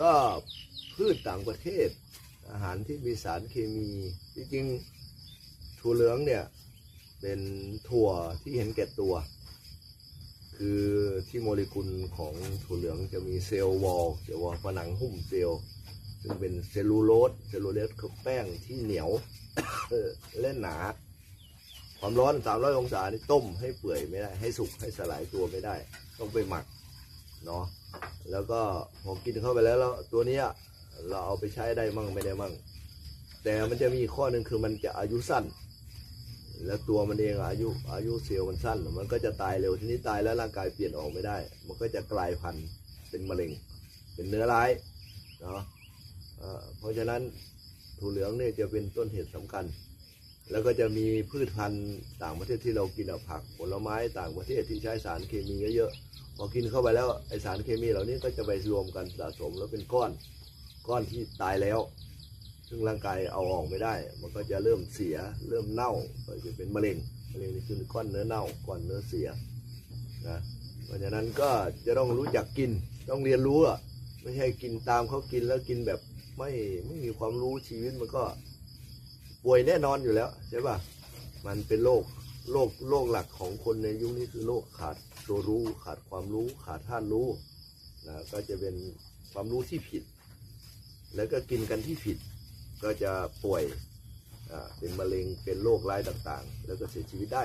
ก็พืชต่างประเทศ อาหารที่มีสารเคมีจริงๆถั่วเหลืองเนี่ยเป็นถั่วที่เห็นแก่ตัว คือที่โมเลกุลของถั่วเหลืองจะมีเซลล์วอลเซลล์วอลผนังหุ้มเซลล์ซึ่งเป็นเซลลูโลสเซลลูโลสคือแป้งที่เหนียวและหนาความร้อน 300 องศานี่ต้มให้เปื่อยไม่ได้ ให้สุกให้สลายตัวไม่ได้ ต้องไปหมัก เนาะ แล้วก็พอกินเข้าไปแล้วแล้วตัวนี้เราเอาไปใช้ได้มั่งไม่ได้มั่ง แต่มันจะมีข้อหนึ่งคือมันจะอายุสั้น แล้วตัวมันเองอายุอายุเซลล์มันสั้น มันก็จะตายเร็วทีนี้ตายแล้วร่างกายเปลี่ยนออกไม่ได้ มันก็จะกลายพันธุ์เป็นมะเร็ง เป็นเนื้อร้ายเนาะเอ่อเพราะฉะนั้นถั่วเหลืองเนี่ยจะเป็นต้นเหตุสำคัญ แล้วก็จะมีพืชพันธุ์ต่างประเทศที่เรากินผักผลไม้ต่างประเทศที่ใช้สารเคมีเยอะๆ พอกินเข้าไปแล้วไอสารเคมีเหล่านี้ก็จะไปรวมกันสะสมแล้วเป็นก้อนก้อนที่ตายแล้ว ซึ่งร่างกายเอาออกไม่ได้ มันก็จะเริ่มเสียเริ่มเน่าก็จะเป็นมะเร็งมะเร็งนี่คือก้อนเนื้อเน่าก้อนเนื้อเสียนะเพราะฉะนั้นก็จะต้องรู้จักกินต้องเรียนรู้อะไม่ใช่กินตามเขากินแล้วกินแบบไม่ไม่มีความรู้ชีวิตมันก็ป่วยแน่นอนอยู่แล้วใช่ป่ะมันเป็นโรค โรคโรคหลักของคนในยุคนี้คือโรคขาดตัวรู้ขาดความรู้ขาดท่านรู้นะก็จะเป็นความรู้ที่ผิด แล้วก็กินกันที่ผิด ก็จะป่วยเป็นมะเร็งเป็นโรคร้ายต่างๆ แล้วก็เสียชีวิตได้